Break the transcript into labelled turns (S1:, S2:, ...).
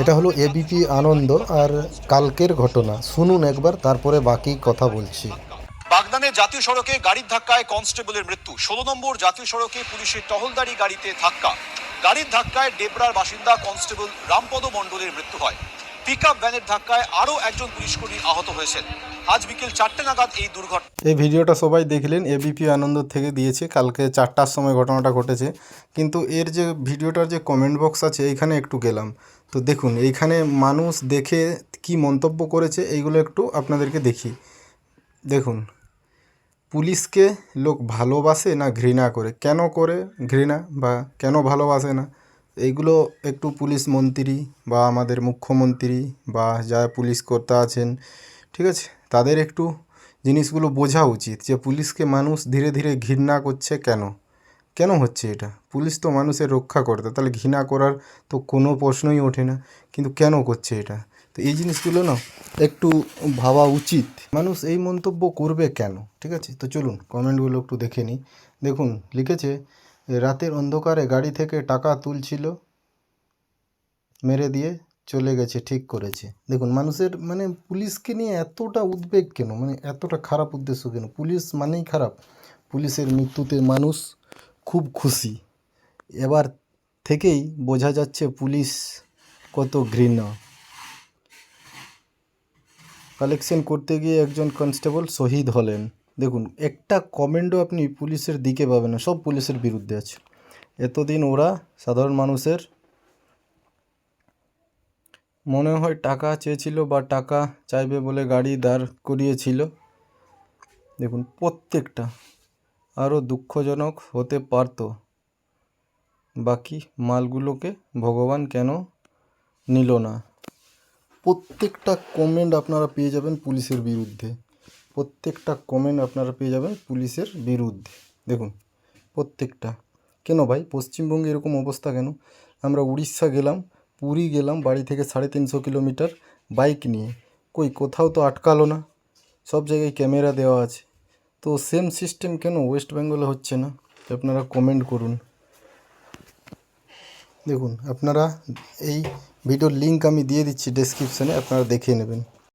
S1: এটা হলো এবিপি আনন্দ আর কালকের ঘটনা। শুনুন একবার, তারপরে বাকি কথা বলছি।
S2: বাগদানে জাতীয় সড়কে গাড়ির ধাক্কায় কনস্টেবলের মৃত্যু। ষোলো নম্বর জাতীয় সড়কে পুলিশের টহলদারি গাড়িতে ধাক্কা। গাড়ির ধাক্কায় ডেবরার বাসিন্দা কনস্টেবল রামপদ মণ্ডলের মৃত্যু হয়। পিক আপ ভ্যানের ধাক্কায় আরও একজন পুলিশকর্মী আহত হয়েছেন। আজ বিকেল চারটে নাগাদ এই দুর্ঘটনা।
S1: এই ভিডিওটা সবাই দেখলেন এবিপি আনন্দ থেকে দিয়েছে। কালকে চারটার সময় ঘটনাটা ঘটেছে। কিন্তু এর যে ভিডিওটার যে কমেন্ট বক্স আছে, এইখানে একটু গেলাম। তো দেখুন, এইখানে মানুষ দেখে কি মন্তব্য করেছে, এইগুলো একটু আপনাদেরকে দেখি। দেখুন, পুলিশকে লোক ভালোবাসে না ঘৃণা করে? কেন করে ঘৃণা বা কেন ভালোবাসে না? এইগুলো একটু পুলিশ মন্ত্রী বা আমাদের মুখ্যমন্ত্রী বা যা পুলিশ কর্তা আছেন ঠিক আছে? তাদের একটু জিনিসগুলো বোঝা উচিত যে পুলিশকে মানুষ ধীরে ধীরে ঘৃণা করছে কেন? কেন হচ্ছে এটা? পুলিশ তো মানুষের রক্ষা করতে তাহলে ঘৃণা করার তো কোনো প্রশ্নই ওঠে না। কিন্তু কেন করছে এটা? তো এই জিনিসগুলো না একটু ভাবা উচিত। মানুষ এই মন্তব্য করবে কেন? ঠিক আছে? তো চলুন কমেন্টগুলো একটু দেখে নিই। দেখুন, লিখেছে, রাতের অন্ধকারে গাড়ি থেকে টাকা তুলছিল মেরে দিয়ে চলে গেছে, ঠিক করেছে। দেখুন, মানুষের মানে পুলিশকে নিয়ে এতটা উদ্বেগ কেন? মানে এতটা খারাপ উদ্দেশ্য কেন? পুলিশ মানেই খারাপ। পুলিশের মৃত্যুতে মানুষ খুব খুশি। এবার থেকেই বোঝা যাচ্ছে পুলিশ কত ঘৃণা। কালেকশন করতে গিয়ে একজন কনস্টেবল শহীদ হলেন। দেখুন, একটা কমেন্টও আপনি পুলিশের দিকে পাবেন না, সব পুলিশের বিরুদ্ধে আছে। এতদিন ওরা সাধারণ মানুষের মনে হয় টাকা চেয়েছিল বা টাকা চাইবে বলে গাড়ি দাঁড় করিয়েছিল। দেখুন, প্রত্যেকটা আরও দুঃখজনক হতে পারতো। বাকি মালগুলোকে ভগবান কেন নিল না? প্রত্যেকটা কমেন্ট আপনারা পেয়ে যাবেন পুলিশের বিরুদ্ধে। প্রত্যেকটা কমেন্ট আপনারা পেয়ে যাবেন পুলিশের বিরুদ্ধে। দেখুন, প্রত্যেকটা। কেন ভাই? পশ্চিমবঙ্গে এরকম অবস্থা কেন? আমরা উড়িষ্যা গেলাম পুরী গেলাম বাড়ি থেকে সাড়ে তিনশো কিলোমিটার বাইক নিয়ে। কই, কোথাও তো আটকালো না। সব জায়গায় ক্যামেরা দেওয়া আছে। তো সেম সিস্টেম কেন ওয়েস্ট বেঙ্গলে হচ্ছে না? আপনারা কমেন্ট করুন। দেখুন, আপনারা এই ভিডিওর লিঙ্ক আমি দিয়ে দিচ্ছি ডেসক্রিপশানে আপনারা দেখে নেবেন।